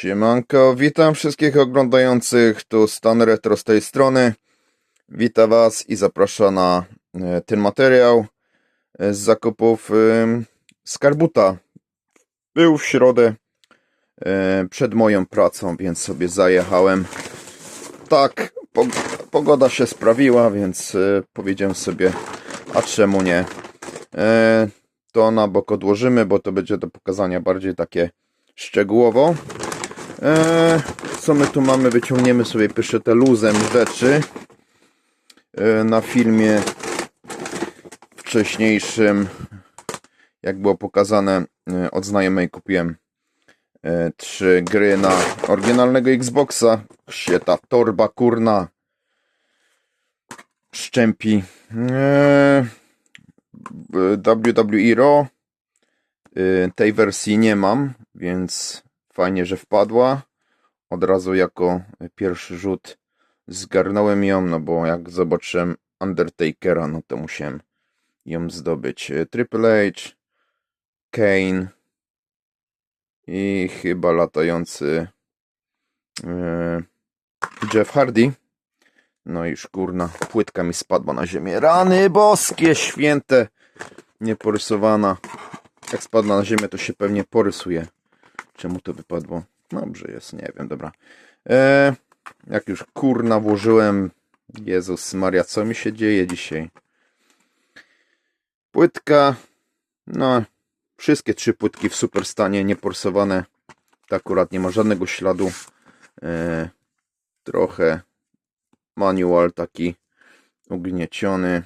Siemanko, witam wszystkich oglądających, tu Stan Retro z tej strony. Witam Was i zapraszam na e, ten materiał e, z zakupów em, Skarbuta. Był w środę e, przed moją pracą, więc sobie zajechałem. Tak, po, pogoda się sprawiła, więc e, powiedziałem sobie, a czemu nie. E, to na bok odłożymy, bo to będzie do pokazania bardziej takie szczegółowo. Eee, co my tu mamy? Wyciągniemy sobie pierwsze te luzem rzeczy. Eee, na filmie wcześniejszym, jak było pokazane, e, od znajomej kupiłem e, trzy gry na oryginalnego Xboxa. Się ta torba kurna szczępi. Eee, WWE Raw. Tej wersji nie mam, więc fajnie, że wpadła. Od razu jako pierwszy rzut zgarnąłem ją, no bo jak zobaczyłem Undertakera, no to musiałem ją zdobyć. Triple H, Kane i chyba latający e, Jeff Hardy. No i już kurna, płytka mi spadła na ziemię. Rany boskie, święte, nieporysowana. Jak spadła na ziemię, to się pewnie porysuje. Czemu to wypadło? Dobrze jest, nie wiem, dobra. E, jak już kurna włożyłem, Jezus Maria, co mi się dzieje dzisiaj? Płytka, no, wszystkie trzy płytki w super stanie, nieporsowane. To akurat nie ma żadnego śladu. E, trochę manual taki ugnieciony.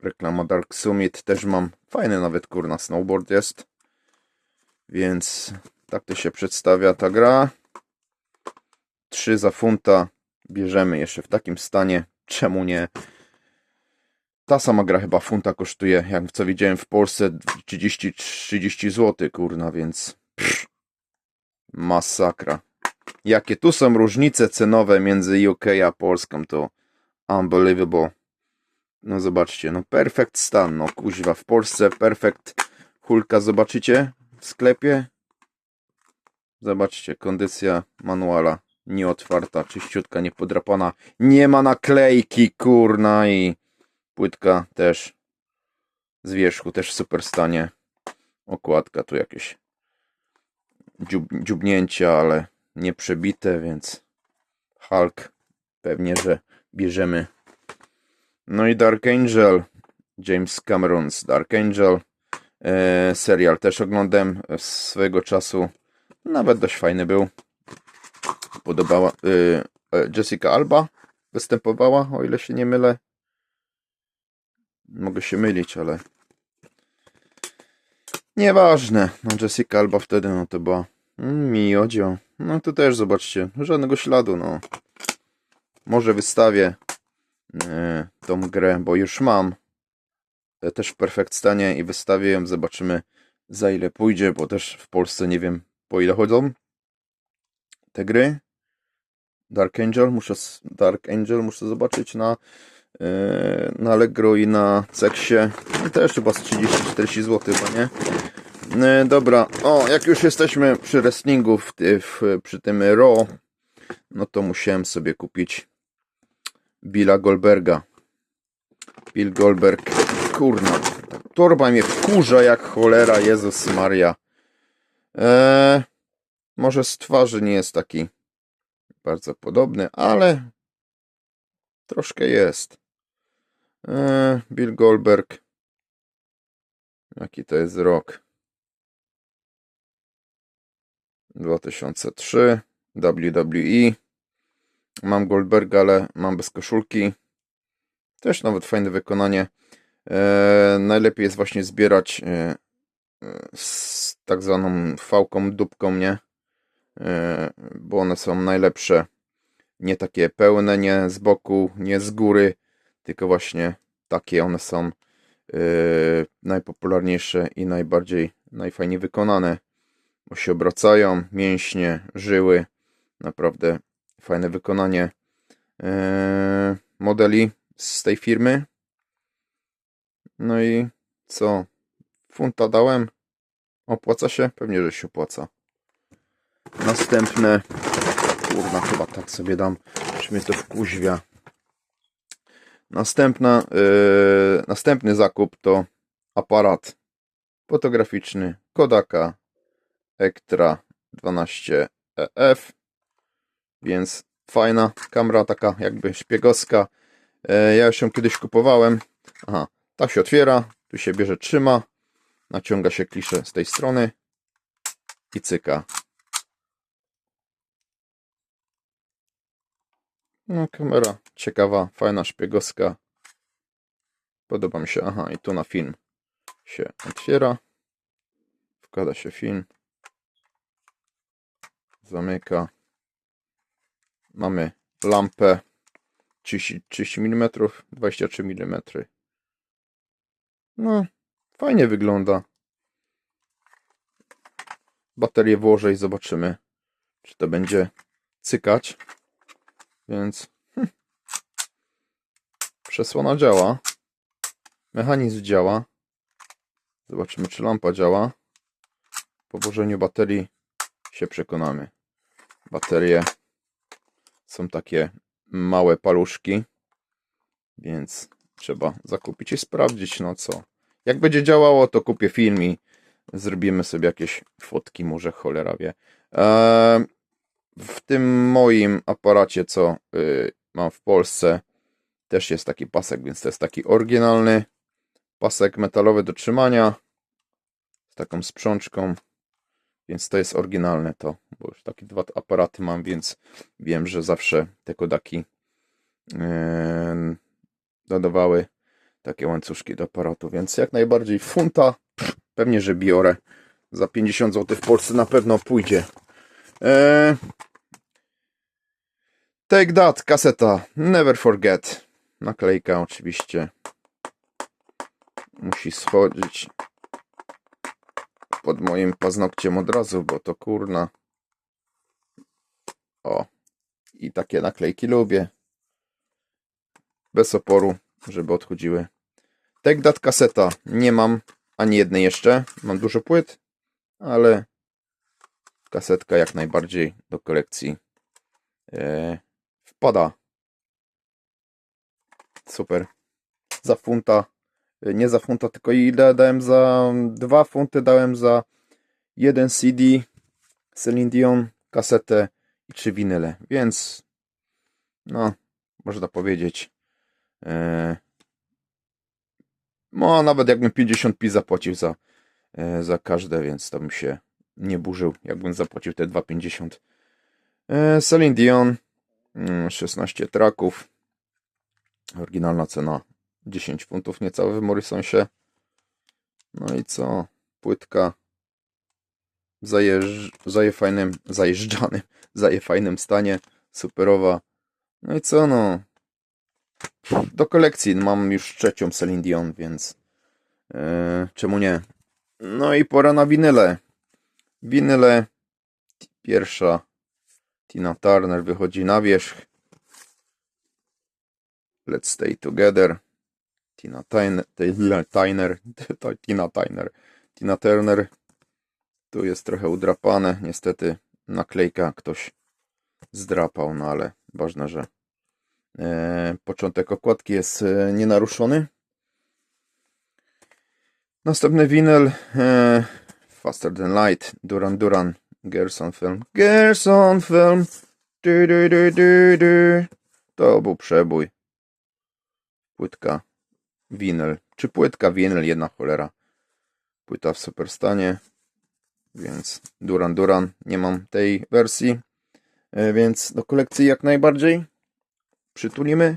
Reklama Dark Summit też mam. Fajny nawet kurna snowboard jest. Więc tak to się przedstawia ta gra. 3 za funta bierzemy jeszcze w takim stanie. Czemu nie? Ta sama gra chyba funta kosztuje, jak co widziałem w Polsce 30-30 zł, kurna, więc pff, masakra. Jakie tu są różnice cenowe między UK a Polską, to unbelievable. No zobaczcie, no perfect stan, no kuźwa, w Polsce perfect hulka, zobaczycie w sklepie. Zobaczcie, kondycja manuala nieotwarta, czyściutka, niepodrapana. Nie ma naklejki, kurna i płytka też z wierzchu, też w super stanie. Okładka tu jakieś dziub, dziubnięcia, ale nie przebite, więc Hulk pewnie, że bierzemy. No i Dark Angel, James Cameron's Dark Angel. E, serial też oglądałem swego czasu. Nawet dość fajny był. Podobała. Y, e, Jessica Alba występowała, o ile się nie mylę. Mogę się mylić, ale. Nieważne. No, Jessica Alba wtedy, no to była miodzio. No to też zobaczcie, żadnego śladu, no. Może wystawię y, tą grę, bo już mam. E, też w perfekt stanie i wystawię ją. Zobaczymy za ile pójdzie, bo też w Polsce nie wiem po ile chodzą te gry. Dark Angel, muszę Dark Angel muszę zobaczyć na yy, na Allegro i na Ceksie. Też chyba z 30-40 zł, chyba nie? Yy, dobra, o, jak już jesteśmy przy wrestlingu w, w, przy tym Raw, no to musiałem sobie kupić Billa Goldberga. Bill Goldberg, kurna, ta torba mnie wkurza jak cholera, Jezus Maria. Eee, może z twarzy nie jest taki bardzo podobny, ale troszkę jest. Eee, Bill Goldberg. Jaki to jest rok? 2003 WWE. Mam Goldberga, ale mam bez koszulki. Też nawet fajne wykonanie. Eee, najlepiej jest właśnie zbierać e, z tak zwaną fałką, dupką, nie? E, bo one są najlepsze. Nie takie pełne, nie z boku, nie z góry, tylko właśnie takie one są e, najpopularniejsze i najbardziej, najfajniej wykonane. Bo się obracają, mięśnie, żyły. Naprawdę fajne wykonanie e, modeli z tej firmy. No i co? Funta dałem. Opłaca się? Pewnie, że się opłaca. Następne. Kurna, chyba tak sobie dam. Czy mnie to wkuźwia. Następna, yy, następny zakup to aparat fotograficzny Kodaka Ektra 12EF. Więc fajna kamera, taka jakby szpiegowska. E, ja już ją kiedyś kupowałem. Aha, tak się otwiera, tu się bierze, trzyma, naciąga się kliszę z tej strony i cyka. No, kamera ciekawa, fajna, szpiegowska. Podoba mi się. Aha, i tu na film się otwiera. Wkłada się film. Zamyka. Mamy lampę 30, 30 mm, 23 mm. No, fajnie wygląda. Baterię włożę i zobaczymy, czy to będzie cykać. Więc hm. przesłona działa. Mechanizm działa. Zobaczymy, czy lampa działa. Po włożeniu baterii się przekonamy. Baterie są takie małe paluszki, więc trzeba zakupić i sprawdzić, no co. Jak będzie działało, to kupię film i zrobimy sobie jakieś fotki, może cholera wie. Eee, w tym moim aparacie, co y, mam w Polsce, też jest taki pasek, więc to jest taki oryginalny pasek metalowy do trzymania z taką sprzączką, więc to jest oryginalne to, bo już takie dwa aparaty mam, więc wiem, że zawsze te kodaki yy, dodawały takie łańcuszki do aparatu, więc jak najbardziej funta, pewnie, że biorę. Za 50 zł w Polsce na pewno pójdzie. Eee, Take That, kaseta, Never Forget. Naklejka oczywiście. Musi schodzić pod moim paznokciem od razu, bo to kurna. O. I takie naklejki lubię. Bez oporu, żeby odchodziły. Take That kaseta. Nie mam ani jednej jeszcze. Mam dużo płyt, ale kasetka jak najbardziej do kolekcji e, wpada. Super. Za funta. Nie za funta, tylko ile dałem za dwa funty, dałem za jeden CD Celine Dion, kasetę i trzy winyle. Więc no, można powiedzieć e, no, nawet jakbym 50 pi zapłacił za, e, za każde, więc to bym się nie burzył, jakbym zapłacił te 2,50. E, Celine Dion, mm, 16 traków. Oryginalna cena 10 funtów niecałe w Morrisonsie. No i co? Płytka w zajeżdż, zaje fajnym, zajeżdżanym, zaje fajnym stanie. Superowa. No i co no? Do kolekcji mam już trzecią Celine Dion, więc e, czemu nie? No i pora na winyle. Winyle. Pierwsza Tina Turner wychodzi na wierzch. Let's Stay Together. Tina Turner, Turner, Tina Turner, Tina Turner. Tu jest trochę udrapane. Niestety naklejka ktoś zdrapał, no ale ważne, że e, początek okładki jest e, nienaruszony. Następny winyl e, Faster Than Light Duran Duran Gerson Film Gerson Film du, du, du, du, du. To był przebój. Płytka winyl. Czy płytka winyl? Jedna cholera. Płyta w super stanie. Więc Duran Duran. Nie mam tej wersji. E, Więc do kolekcji jak najbardziej. Przytulimy.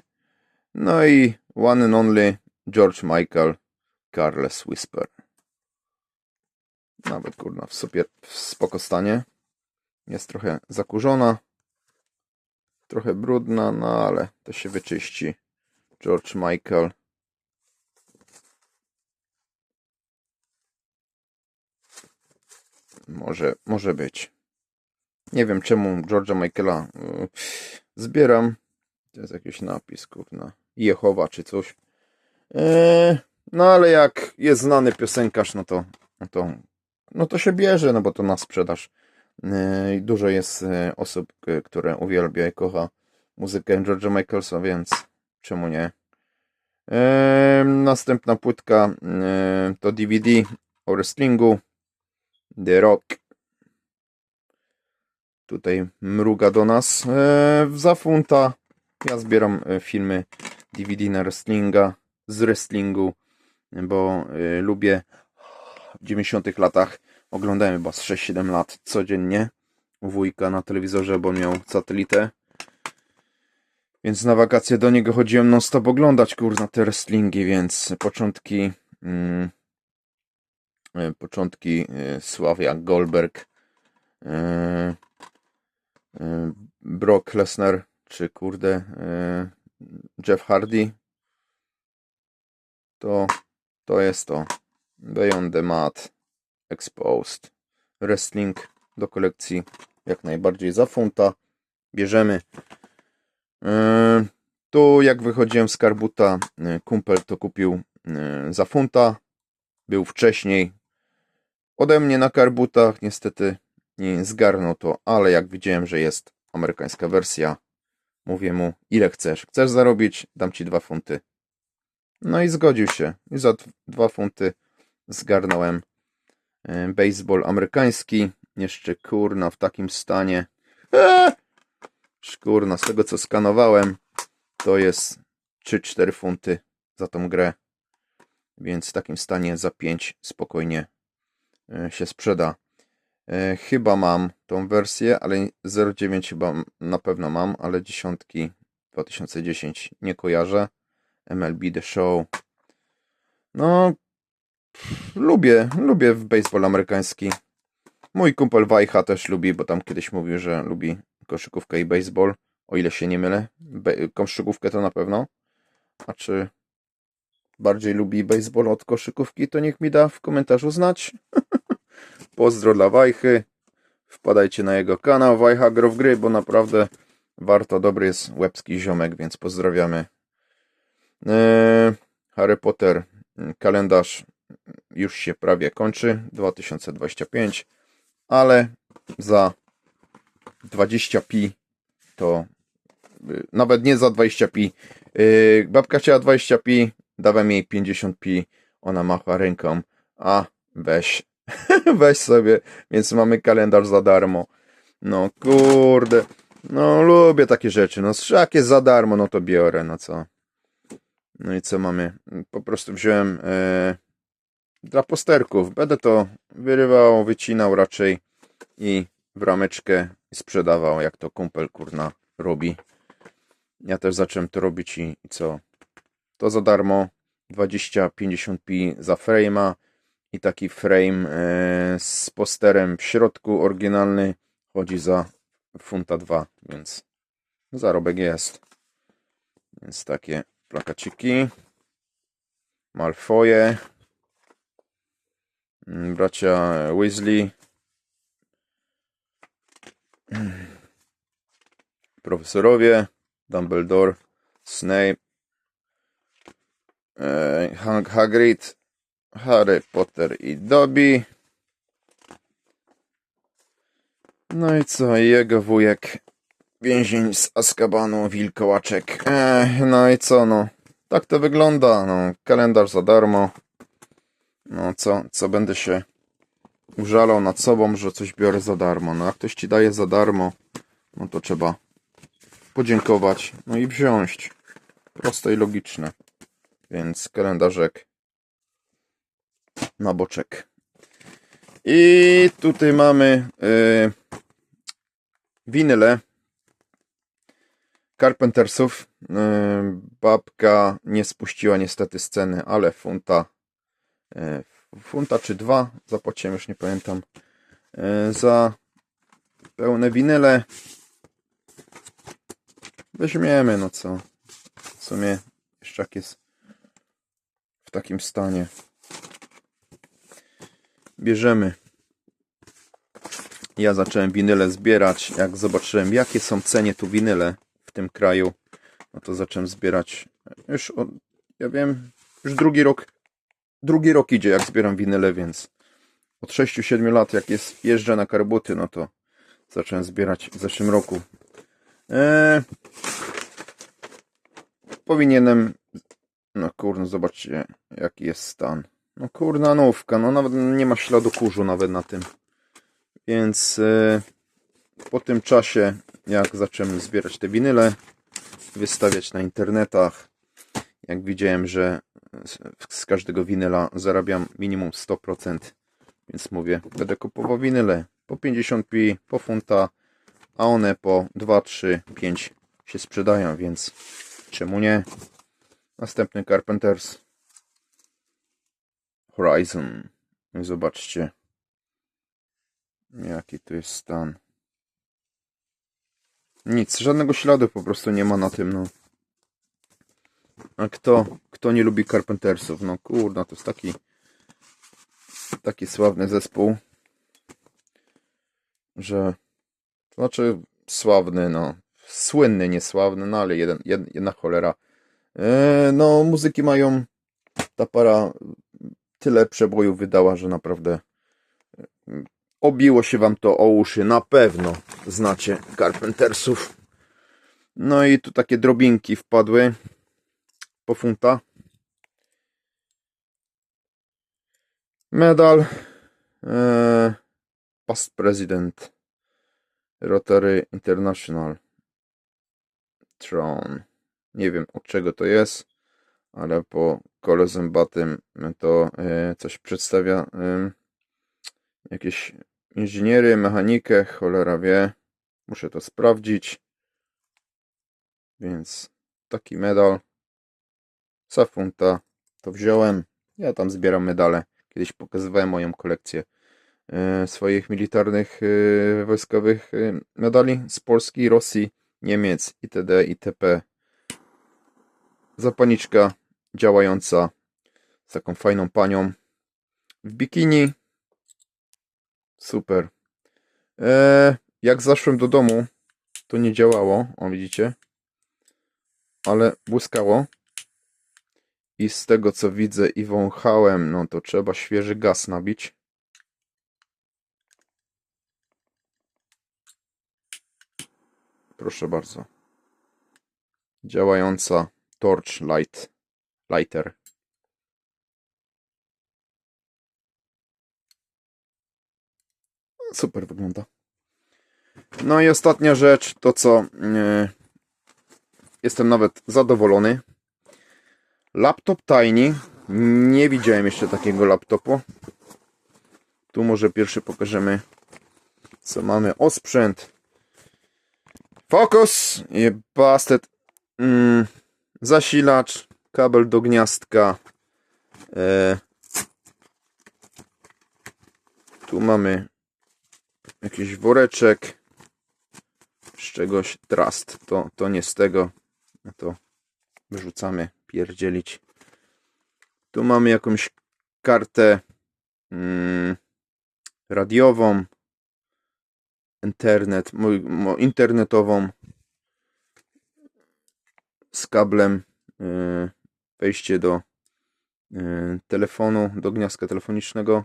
No i One and Only George Michael Careless Whisper. Nawet kurna w super w spoko stanie. Jest trochę zakurzona. Trochę brudna, no ale to się wyczyści. George Michael. Może, może być. Nie wiem czemu George'a Michaela y, zbieram. To jest jakiś napis, kurna. Jehowa czy coś. Eee, no ale jak jest znany piosenkarz, no to, no to, no to się bierze, no bo to na sprzedaż E, i Dużo jest e, osób, które uwielbia i kocha muzykę George'a Michaelsa, więc czemu nie? E, Następna płytka e, to DVD o wrestlingu The Rock. Tutaj mruga do nas. E, Za funta ja zbieram e, filmy DVD na wrestlinga, z wrestlingu, bo e, lubię w 90 latach oglądałem chyba z 6-7 lat codziennie u wujka na telewizorze, bo miał satelitę. Więc na wakacje do niego chodziłem non stop oglądać kurna te wrestlingi, więc początki mm, początki e, Sławia Goldberg e, e, Brock Lesnar czy kurde e, Jeff Hardy. To to jest to. Beyond the Mat Exposed. Wrestling do kolekcji jak najbardziej za funta. Bierzemy. Tu jak wychodziłem z Karbuta, kumpel to kupił za funta. Był wcześniej ode mnie na Karbutach. Niestety nie zgarnął to, ale jak widziałem, że jest amerykańska wersja, mówię mu ile chcesz. Chcesz zarobić? Dam ci dwa funty. No i zgodził się. I za dwa funty zgarnąłem yy, baseball amerykański. Jeszcze kurna w takim stanie. Eee! Szkurna, z tego co skanowałem, to jest 3-4 funty za tą grę. Więc w takim stanie za 5 spokojnie e, się sprzeda. E, Chyba mam tą wersję, ale 0,9 chyba na pewno mam, ale dziesiątki 2010 nie kojarzę. MLB The Show. No, lubię, lubię w baseball amerykański. Mój kumpel Wajcha też lubi, bo tam kiedyś mówił, że lubi koszykówkę i baseball, o ile się nie mylę. Be- koszykówkę to na pewno. A czy bardziej lubi baseball od koszykówki, to niech mi da w komentarzu znać. Pozdro dla Wajchy. Wpadajcie na jego kanał Wajcha Gro w Gry, bo naprawdę warto. Dobry jest łebski ziomek, więc pozdrawiamy. Eee, Harry Potter kalendarz już się prawie kończy 2025, ale za 20 pi to y, nawet nie za 20 pi. Yy, babka chciała 20 pi, dałem jej 50 pi. Ona macha ręką, a weź, weź sobie, więc mamy kalendarz za darmo. No kurde, no lubię takie rzeczy, no jak jest za darmo, no to biorę, no co. No i co mamy? Po prostu wziąłem e, dla posterków. Będę to wyrywał, wycinał raczej i w rameczkę sprzedawał, jak to kumpel kurna robi. Ja też zacząłem to robić i, i co? To za darmo 20-50p za frame'a i taki frame e, z posterem w środku oryginalny chodzi za funta 2, więc zarobek jest. Więc takie plakaciki. Malfoje. Mm, Bracia Weasley. Profesorowie. Dumbledore. Snape. e, Hank Hagrid. Harry Potter i Dobby. No i co? Jego wujek. Więzień z Azkabanu, wilkołaczek. Ech, no i co, no. Tak to wygląda, no. Kalendarz za darmo. No co, co będę się użalał nad sobą, że coś biorę za darmo. No jak ktoś ci daje za darmo, no to trzeba podziękować, no i wziąć. Proste i logiczne. Więc kalendarzek na boczek. I tutaj mamy yy, winyle Carpentersów. Yy, babka nie spuściła niestety sceny, ale funta yy, funta czy dwa zapłaciłem, już nie pamiętam za pełne winyle weźmiemy, no co w sumie jeszcze jak jest w takim stanie bierzemy ja zacząłem winyle zbierać jak zobaczyłem jakie są cenie tu winyle w tym kraju no to zacząłem zbierać już od, ja wiem już drugi rok drugi rok idzie jak zbieram winyle więc od 6-7 lat jak jest, jeżdżę na karbuty no to zacząłem zbierać w zeszłym roku. Eee, powinienem. No kurno, zobaczcie jaki jest stan. No kurna nówka, no nawet nie ma śladu kurzu nawet na tym. Więc e, po tym czasie, jak zacząłem zbierać te winyle, wystawiać na internetach, jak widziałem, że z każdego winyla zarabiam minimum 100%, więc mówię, będę kupował winyle po 50 pi, po funta, a one po 2, 3, 5 się sprzedają, więc czemu nie? Następny Carpenters Horizon. Zobaczcie, jaki tu jest stan. Nic, żadnego śladu po prostu nie ma na tym, no. A kto, kto nie lubi Carpentersów? No kurna, to jest taki taki sławny zespół, że to znaczy sławny, no słynny, niesławny, no ale jeden, jed, jedna cholera. E, no muzyki mają ta para tyle przebojów wydała, że naprawdę e, obiło się wam to o uszy, na pewno znacie Carpentersów. No i tu takie drobinki wpadły po funta. Medal e, Past President Rotary International Tron. Nie wiem od czego to jest, ale po kole zębatym to e, coś przedstawia. E, jakieś inżyniery, mechanikę, cholera wie. Muszę to sprawdzić. Więc taki medal. Za funta to wziąłem. Ja tam zbieram medale. Kiedyś pokazywałem moją kolekcję e, swoich militarnych, e, wojskowych e, medali z Polski, Rosji, Niemiec itd. itp. Zapalniczka działająca z taką fajną panią w bikini. Super. E, jak zaszłem do domu, to nie działało, o widzicie, ale błyskało. I z tego co widzę i wąchałem, no to trzeba świeży gaz nabić. Proszę bardzo. Działająca torch light lighter. Super wygląda. No i ostatnia rzecz, to co e, jestem nawet zadowolony. Laptop Tiny. Nie widziałem jeszcze takiego laptopu. Tu może pierwszy pokażemy co mamy. Osprzęt. Focus. Bastet. Mm, zasilacz. Kabel do gniazdka. E, tu mamy jakiś woreczek z czegoś trust. To, to nie z tego. To wyrzucamy pierdzielić. Tu mamy jakąś kartę mm, radiową, internet, mój, mo, internetową z kablem, yy, wejście do yy, telefonu, do gniazdka telefonicznego.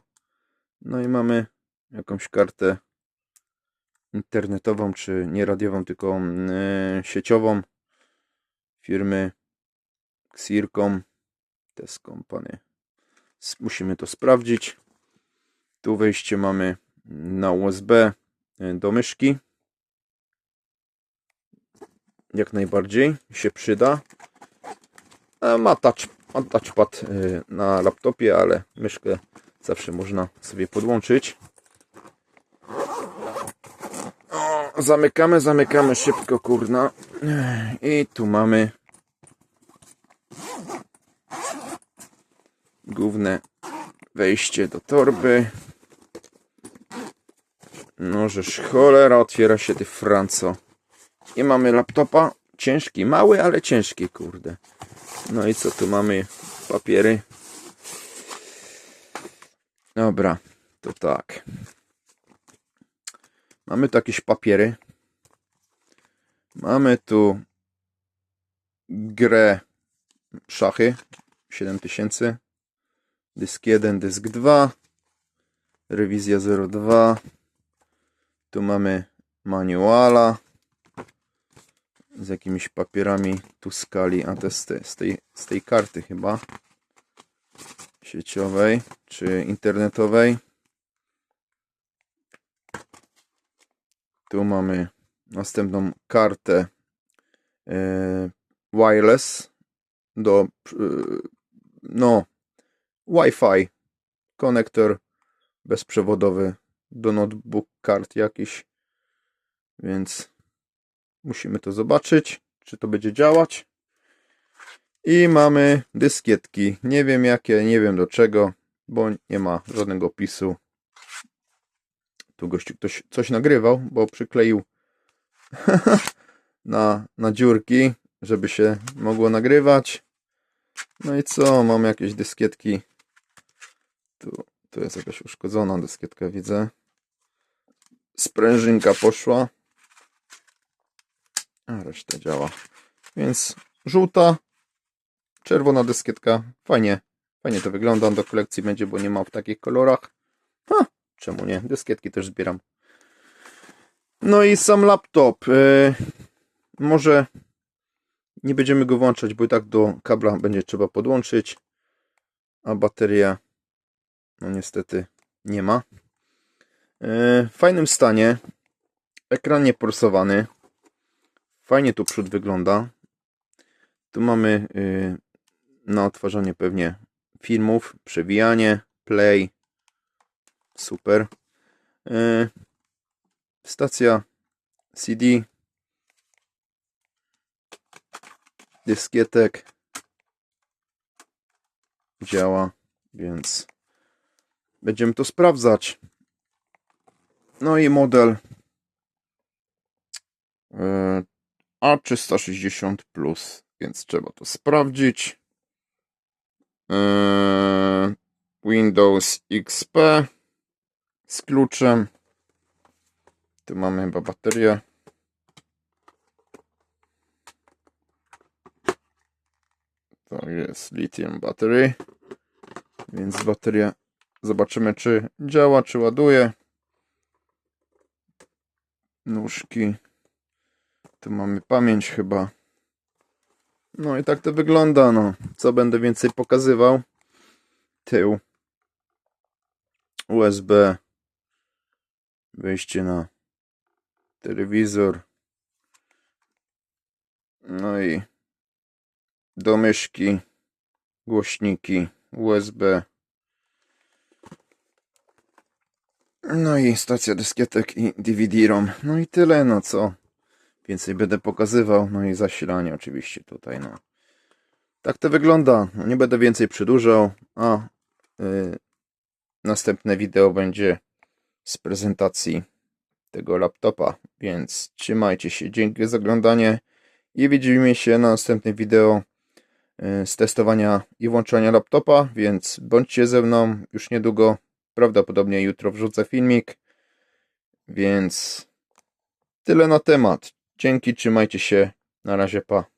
No i mamy jakąś kartę internetową, czy nie radiową, tylko yy, sieciową firmy Xircom Test Company. Musimy to sprawdzić. Tu wejście mamy na USB y, do myszki. Jak najbardziej się przyda. Ma, touch, ma touchpad y, na laptopie, ale myszkę zawsze można sobie podłączyć. Zamykamy, zamykamy szybko, kurna. I tu mamy główne wejście do torby. No, cholera, otwiera się ty Franco. I mamy laptopa. Ciężki, mały, ale ciężki, kurde. No i co tu mamy? Papiery. Dobra, to tak. Mamy tu jakieś papiery. Mamy tu grę szachy 7000 dysk 1, dysk 2 rewizja 02 tu mamy manuala z jakimiś papierami tu skali, a jest z tej, z tej, z tej karty chyba sieciowej czy internetowej. Tu mamy następną kartę e, wireless do e, no Wi-Fi konektor bezprzewodowy do notebook kart jakiś więc musimy to zobaczyć czy to będzie działać i mamy dyskietki nie wiem jakie, nie wiem do czego bo nie ma żadnego opisu tu gościu ktoś coś nagrywał bo przykleił na, na dziurki żeby się mogło nagrywać no i co, mam jakieś dyskietki. Tu, tu jest jakaś uszkodzona dyskietka, widzę. Sprężynka poszła. A reszta działa. Więc żółta, czerwona dyskietka. Fajnie, fajnie to wygląda. Do kolekcji będzie, bo nie ma w takich kolorach. Ha, czemu nie? Dyskietki też zbieram. No i sam laptop. Yy, może nie będziemy go włączać, bo i tak do kabla będzie trzeba podłączyć, a bateria no niestety nie ma. E, W fajnym stanie, ekran nieporsowany, fajnie tu przód wygląda. Tu mamy y, na odtwarzanie pewnie filmów, przewijanie, play, super. E, Stacja CD, dyskietek działa, więc będziemy to sprawdzać. No i model e, A360 Plus, więc trzeba to sprawdzić. E, Windows XP z kluczem. Tu mamy chyba baterię. To jest lithium battery. Więc bateria zobaczymy czy działa, czy ładuje. Nóżki. Tu mamy pamięć chyba. No i tak to wygląda. No. Co będę więcej pokazywał? Tył. USB. Wejście na telewizor. No i do myszki, głośniki USB. No i stacja dyskietek i DVD-ROM. No i tyle, no co. Więcej będę pokazywał. No i zasilanie oczywiście tutaj, no. Tak to wygląda. No, nie będę więcej przedłużał, a y, następne wideo będzie z prezentacji tego laptopa, więc trzymajcie się. Dzięki za oglądanie i widzimy się na następnym wideo y, z testowania i włączania laptopa, więc bądźcie ze mną już niedługo. Prawdopodobnie jutro wrzucę filmik, więc tyle na temat. Dzięki, trzymajcie się. Na razie, pa.